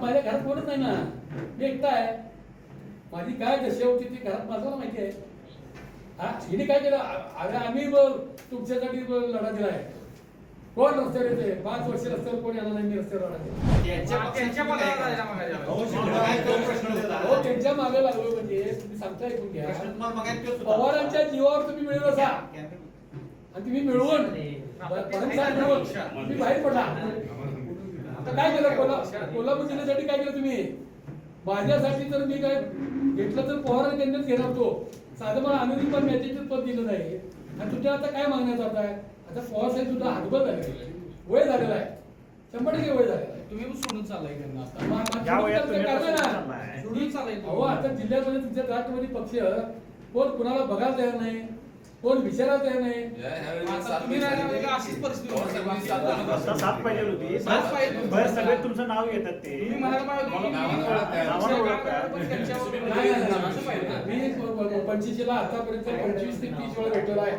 माझ्या घरात कोणच नाही ना. मी एकटा आहे. माझी काय दशा होती ती घरात माझ्याला माहिती आहे. हा हिने काय केलं? अरे आम्ही ब- तुमच्यासाठी लढा दिलाय. कोण रस्त्यावर येते पाच वर्ष रस्त्यावर कोण येणार नाही मी रस्त्यावर लढा दिला त्यांच्या. हो मागे लागलो म्हणजे तुम्ही सांगता ऐकून घ्या. पवारांच्या जीवावर तुम्ही मिळवलं असा आणि तुम्ही मिळवून. मिळवून तुम्ही बाहेर पडला आता काय केलं? कोल्हा कोल्हापूर जिल्ह्यासाठी काय केलं तुम्ही? माझ्यासाठी तर मी काय घेतलं तर पवार त्यांनीच घेणार होतो. साधं मला अनुदी पण मॅचेच पद दिलं नाही. आणि तुमच्या आता काय मागण्यात जात आहे? आता पवार साहेब सुद्धा हातबल झाले वय झालेला आहे. शंभर टक्के वय झालेला आहे. तुम्ही सोडून चाललाय त्यांना सोडून. अहो आता जिल्ह्यामध्ये तुमच्या राष्ट्रवादी पक्ष कोण कुणाला बघायला तयार नाही? कोण विचारायला तयार नाही अशीच परिस्थिती. आता सात पाहिजे होती. बाहेर सगळे तुमचं नाव घेतात ते. मी- पंचवीसला आतापर्यंत पंचवीस ते तीस वेळा भेटलेला आहे.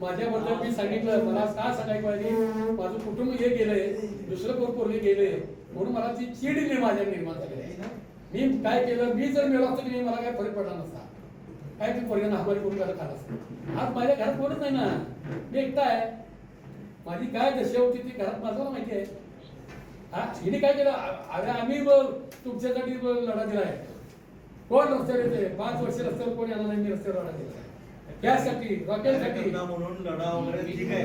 माझ्याबद्दल मी सांगितलं. मला का सांगायला पाहिजे माझं कुटुंब हे गेलंय. दुसरं कोण पोरगे गेले म्हणून मला ती चीड निर्माण माझ्या निर्माण झाली आहे. मी काय केलं? मी जर की नाही, मला काय फरक पडला नसता. काय ते पोरग्यांना हमारी करून खात असतं आज माझ्या घरात कोणच नाही ना? मी एकटा आहे. माझी काय दशा होती ती घरात माझ्याला माहिती आहे. हा हिने काय केलं? अरे आम्ही तुमच्यासाठी लढा दिलाय. कोण रस्त्यावर येते? पाच वर्ष रस्त्यावर कोण येणार नाही? मी रस्त्यावर लढा दिला गॅससाठी रॉकेलसाठी. म्हणून लढा वगैरे ठीक आहे.